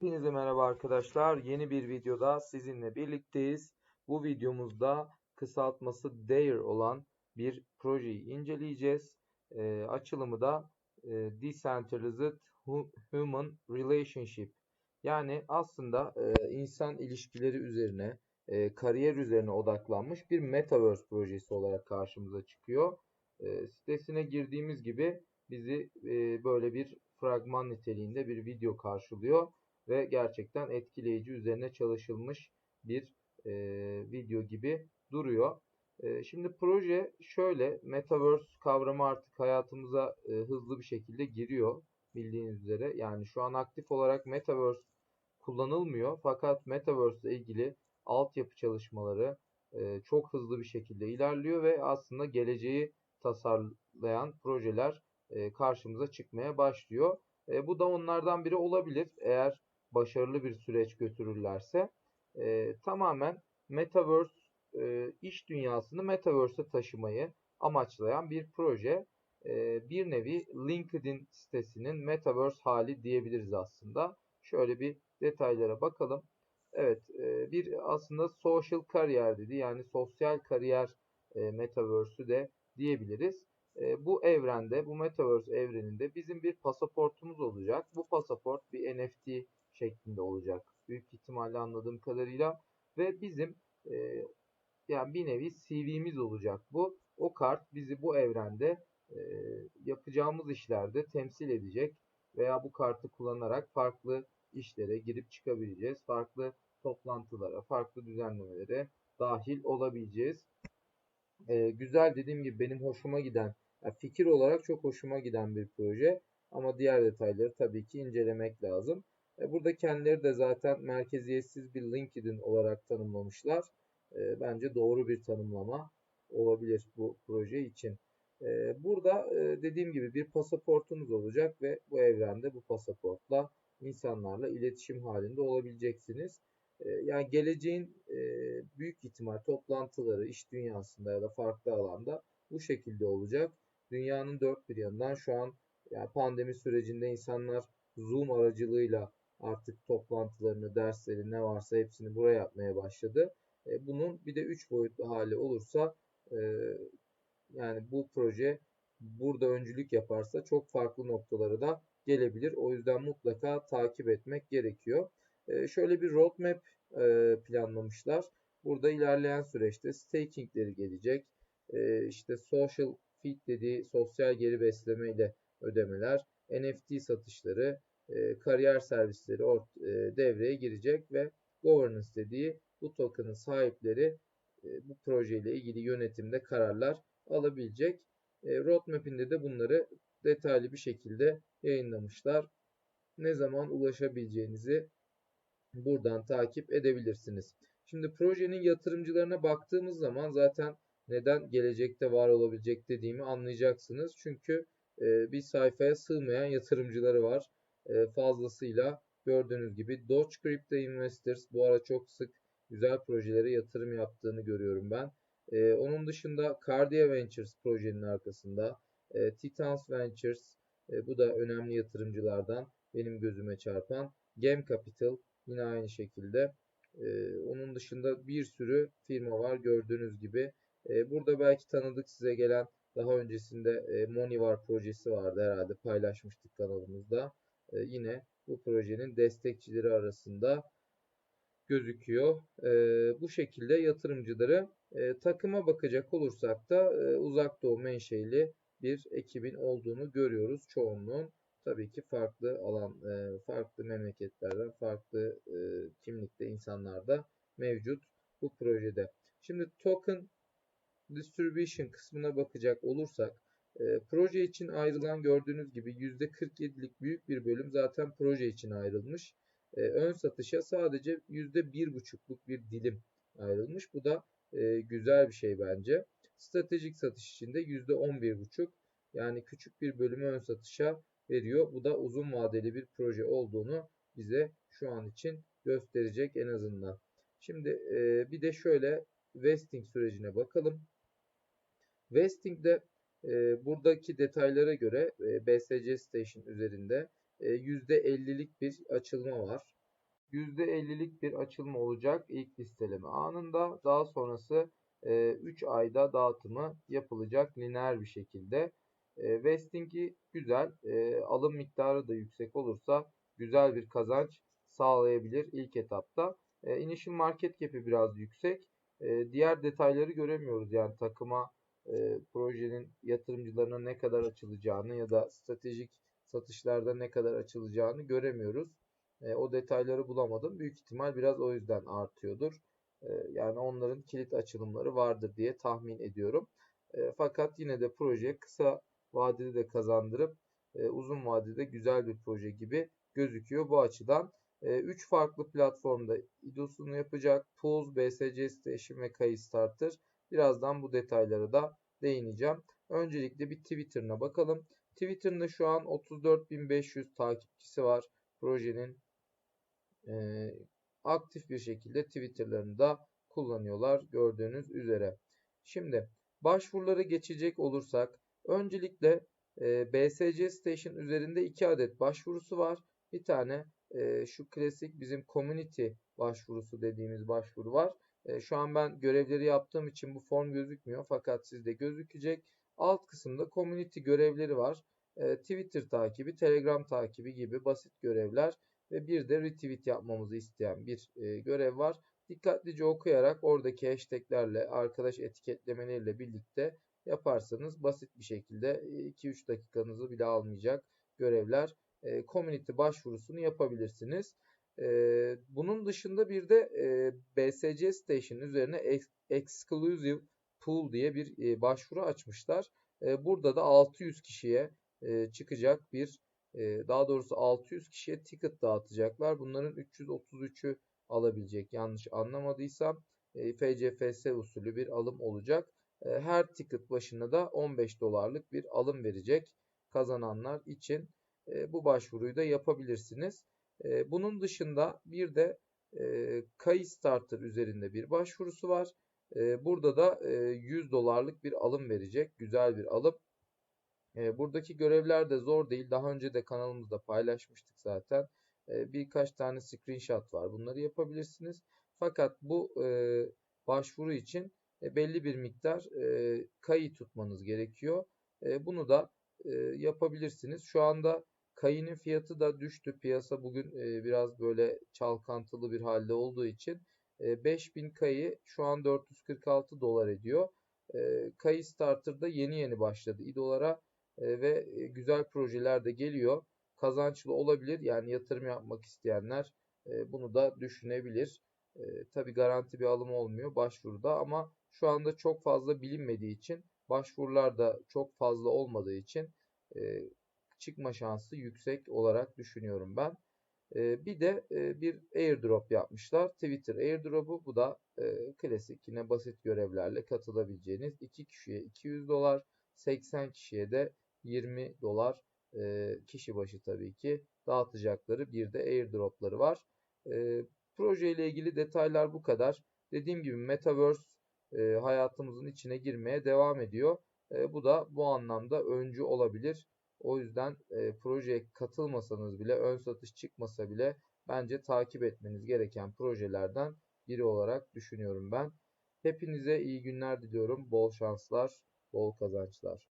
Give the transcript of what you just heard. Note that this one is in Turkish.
Hepinize merhaba arkadaşlar. Yeni bir videoda sizinle birlikteyiz. Bu videomuzda kısaltması DARE olan bir projeyi inceleyeceğiz. Ee, açılımı da e, Decentralized Human Relationship. Yani aslında e, insan ilişkileri üzerine, e, kariyer üzerine odaklanmış bir Metaverse projesi olarak karşımıza çıkıyor. E, sitesine girdiğimiz gibi bizi e, böyle bir fragman niteliğinde bir video karşılıyor ve gerçekten etkileyici üzerine çalışılmış bir e, video gibi duruyor. E, şimdi proje şöyle Metaverse kavramı artık hayatımıza e, hızlı bir şekilde giriyor bildiğiniz üzere. Yani şu an aktif olarak Metaverse kullanılmıyor fakat Metaverse ile ilgili altyapı çalışmaları e, çok hızlı bir şekilde ilerliyor ve aslında geleceği tasarlayan projeler e, karşımıza çıkmaya başlıyor. E, bu da onlardan biri olabilir. Eğer başarılı bir süreç götürürlerse e, tamamen Metaverse e, iş dünyasını Metaverse'e taşımayı amaçlayan bir proje. E, bir nevi LinkedIn sitesinin Metaverse hali diyebiliriz aslında. Şöyle bir detaylara bakalım. Evet e, bir aslında social kariyer dedi yani sosyal kariyer e, Metaverse'ü de diyebiliriz. E, bu evrende, bu Metaverse evreninde bizim bir pasaportumuz olacak. Bu pasaport bir NFT şeklinde olacak. Büyük ihtimalle anladığım kadarıyla ve bizim e, yani bir nevi CV'miz olacak bu. O kart bizi bu evrende e, yapacağımız işlerde temsil edecek veya bu kartı kullanarak farklı işlere girip çıkabileceğiz. Farklı toplantılara, farklı düzenlemelere dahil olabileceğiz. E, güzel dediğim gibi benim hoşuma giden, yani fikir olarak çok hoşuma giden bir proje. Ama diğer detayları tabii ki incelemek lazım. E, burada kendileri de zaten merkeziyetsiz bir LinkedIn olarak tanımlamışlar. E, bence doğru bir tanımlama olabilir bu proje için. E, burada dediğim gibi bir pasaportunuz olacak ve bu evrende bu pasaportla insanlarla iletişim halinde olabileceksiniz. Yani geleceğin büyük ihtimal toplantıları iş dünyasında ya da farklı alanda bu şekilde olacak. Dünyanın dört bir yanından şu an yani pandemi sürecinde insanlar Zoom aracılığıyla artık toplantılarını, dersleri ne varsa hepsini buraya yapmaya başladı. E, bunun bir de 3 boyutlu hali olursa e, yani bu proje burada öncülük yaparsa çok farklı noktaları da gelebilir. O yüzden mutlaka takip etmek gerekiyor. E, şöyle bir roadmap e, planlamışlar. Burada ilerleyen süreçte stakingleri gelecek. E, işte social feed dediği sosyal geri besleme ile ödemeler, NFT satışları, e, kariyer servisleri e, devreye girecek ve governance dediği bu token'ın sahipleri e, bu projeyle ilgili yönetimde kararlar alabilecek. E, roadmap'inde de bunları detaylı bir şekilde yayınlamışlar. Ne zaman ulaşabileceğinizi buradan takip edebilirsiniz. Şimdi projenin yatırımcılarına baktığımız zaman zaten neden gelecekte var olabilecek dediğimi anlayacaksınız. Çünkü e, bir sayfaya sığmayan yatırımcıları var. E, fazlasıyla gördüğünüz gibi Doge Crypto Investors bu ara çok sık güzel projelere yatırım yaptığını görüyorum ben. E, onun dışında Cardia Ventures projenin arkasında e, Titans Ventures bu da önemli yatırımcılardan benim gözüme çarpan. Gem Capital yine aynı şekilde. onun dışında bir sürü firma var gördüğünüz gibi. burada belki tanıdık size gelen daha öncesinde e, Monivar projesi vardı herhalde paylaşmıştık kanalımızda. E, yine bu projenin destekçileri arasında gözüküyor. E, bu şekilde yatırımcıları e, takıma bakacak olursak da uzak doğu menşeli bir ekibin olduğunu görüyoruz çoğunluğun. Tabii ki farklı alan, farklı memleketlerden, farklı kimlikte insanlar da mevcut bu projede. Şimdi token distribution kısmına bakacak olursak proje için ayrılan gördüğünüz gibi %47'lik büyük bir bölüm zaten proje için ayrılmış. E, ön satışa sadece %1,5'luk bir dilim ayrılmış. Bu da e, güzel bir şey bence. Stratejik satış için de %11,5 yani küçük bir bölümü ön satışa veriyor. Bu da uzun vadeli bir proje olduğunu bize şu an için gösterecek en azından. Şimdi e, bir de şöyle vesting sürecine bakalım. Vesting'de e, buradaki detaylara göre e, BSC Station üzerinde e, %50'lik bir açılma var. %50'lik bir açılma olacak ilk listeleme anında. Daha sonrası 3 ayda dağıtımı yapılacak lineer bir şekilde. Vesting'i güzel. Alım miktarı da yüksek olursa güzel bir kazanç sağlayabilir ilk etapta. Initial market cap'i biraz yüksek. Diğer detayları göremiyoruz. Yani takıma projenin yatırımcılarına ne kadar açılacağını ya da stratejik satışlarda ne kadar açılacağını göremiyoruz. O detayları bulamadım. Büyük ihtimal biraz o yüzden artıyordur. Yani onların kilit açılımları vardır diye tahmin ediyorum. Fakat yine de proje kısa vadede de kazandırıp uzun vadede güzel bir proje gibi gözüküyor bu açıdan. 3 farklı platformda IDOS'unu yapacak. Pools, BSC Station ve Kayı Starter. Birazdan bu detaylara da değineceğim. Öncelikle bir Twitter'ına bakalım. Twitter'ında şu an 34.500 takipçisi var. Projenin e, aktif bir şekilde Twitter'larını da kullanıyorlar gördüğünüz üzere. Şimdi başvuruları geçecek olursak öncelikle e, BSC Station üzerinde 2 adet başvurusu var. Bir tane e, şu klasik bizim community başvurusu dediğimiz başvuru var. E, şu an ben görevleri yaptığım için bu form gözükmüyor fakat sizde gözükecek. Alt kısımda community görevleri var. E, Twitter takibi, Telegram takibi gibi basit görevler ve bir de retweet yapmamızı isteyen bir e, görev var. Dikkatlice okuyarak oradaki hashtaglerle, arkadaş etiketlemeleriyle birlikte yaparsanız basit bir şekilde 2-3 dakikanızı bile almayacak görevler e, community başvurusunu yapabilirsiniz. E, bunun dışında bir de e, BSC Station üzerine ex Exclusive Pool diye bir e, başvuru açmışlar. E, burada da 600 kişiye e, çıkacak bir e, daha doğrusu 600 kişiye ticket dağıtacaklar. Bunların 333'ü alabilecek yanlış anlamadıysam e, FCFS usulü bir alım olacak. E, her ticket başına da 15 dolarlık bir alım verecek kazananlar için e, bu başvuruyu da yapabilirsiniz. E, bunun dışında bir de e, Kayı Starter üzerinde bir başvurusu var. E, burada da e, 100 dolarlık bir alım verecek. Güzel bir alım. E, buradaki görevler de zor değil. Daha önce de kanalımızda paylaşmıştık zaten. E, birkaç tane screenshot var. Bunları yapabilirsiniz. Fakat bu e, başvuru için e, belli bir miktar e, kayı tutmanız gerekiyor. E, bunu da e, yapabilirsiniz. Şu anda kayının fiyatı da düştü. Piyasa bugün e, biraz böyle çalkantılı bir halde olduğu için e, 5000 kayı şu an 446 dolar ediyor. E, kayı Starter'da yeni yeni başladı. İdolara e, ve e, güzel projeler de geliyor. Kazançlı olabilir. Yani yatırım yapmak isteyenler e, bunu da düşünebilir. E, Tabi garanti bir alım olmuyor başvuruda ama şu anda çok fazla bilinmediği için başvurular da çok fazla olmadığı için e, çıkma şansı yüksek olarak düşünüyorum ben. E, bir de e, bir airdrop yapmışlar. Twitter airdrop'u bu da e, klasik yine basit görevlerle katılabileceğiniz 2 kişiye 200 dolar 80 kişiye de 20 dolar e, kişi başı tabii ki dağıtacakları bir de airdropları var. E, proje ile ilgili detaylar bu kadar. Dediğim gibi Metaverse e, hayatımızın içine girmeye devam ediyor. E, bu da bu anlamda öncü olabilir. O yüzden e, projeye katılmasanız bile, ön satış çıkmasa bile bence takip etmeniz gereken projelerden biri olarak düşünüyorum ben. Hepinize iyi günler diliyorum. Bol şanslar, bol kazançlar.